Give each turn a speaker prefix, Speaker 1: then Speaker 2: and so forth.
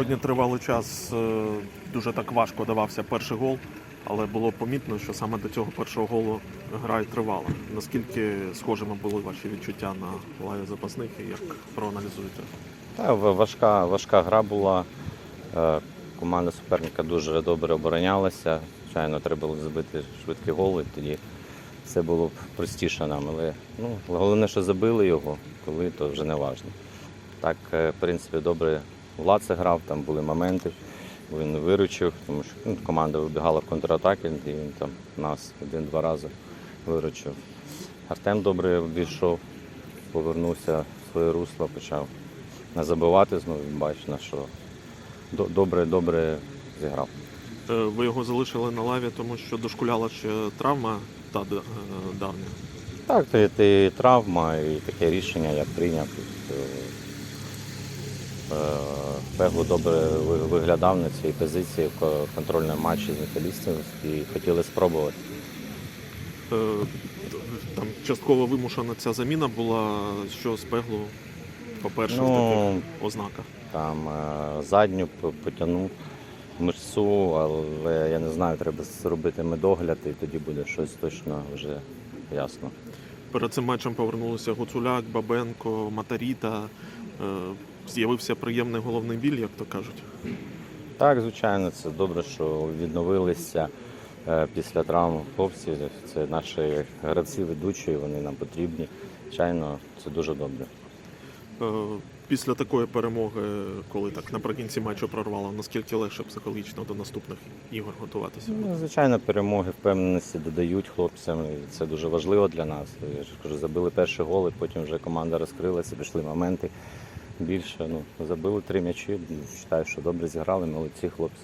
Speaker 1: Сьогодні тривалий час е, дуже так важко давався перший гол, але було помітно, що саме до цього першого голу гра й тривала. Наскільки схожими були ваші відчуття на лаві запасних і як проаналізуєте?
Speaker 2: Та, важка, важка гра була. Е, Команда суперника дуже добре оборонялася. Звичайно, треба було забити швидкий гол, і тоді все було б простіше нам. Але ну, головне, що забили його, коли то вже не важливо. Так, е, в принципі, добре Влад грав, там були моменти. Він виручив, тому що ну, команда вибігала в контратаки, і він там нас один-два рази виручив. Артем добре обійшов, повернувся в своє русло, почав не забивати знову. Бачно, що добре, добре зіграв.
Speaker 1: Е, Ви його залишили на лаві, тому що дошкуляла ще травма та е, давня.
Speaker 2: Так, то і травма, і таке рішення я прийняв. Е, Пегло добре виглядав на цій позиції в контрольному матчі з металістом і хотіли спробувати.
Speaker 1: Е, Там частково вимушена ця заміна була, що з пеглу по перших
Speaker 2: Ну,
Speaker 1: таких ознаках.
Speaker 2: Там е, задню потягнув мишцу, але я не знаю, треба зробити медогляд, і тоді буде щось точно вже ясно.
Speaker 1: Перед цим матчем повернулися Гуцуляк, Бабенко, Матаріта. З'явився приємний головний біль, як то кажуть.
Speaker 2: Так, звичайно, це добре, що відновилися е, після травм хлопці. Це наші гравці ведучі, вони нам потрібні. Звичайно, це дуже добре.
Speaker 1: Е, Після такої перемоги, коли так наприкінці матчу прорвало, наскільки легше психологічно до наступних ігор готуватися?
Speaker 2: Ну, звичайно, перемоги впевненості додають хлопцям, і це дуже важливо для нас. Я ж кажу, забили перший гол, і потім вже команда розкрилася, пішли моменти більше. Ну, забили три м'ячі. Вважаю, що добре зіграли, молодці хлопці.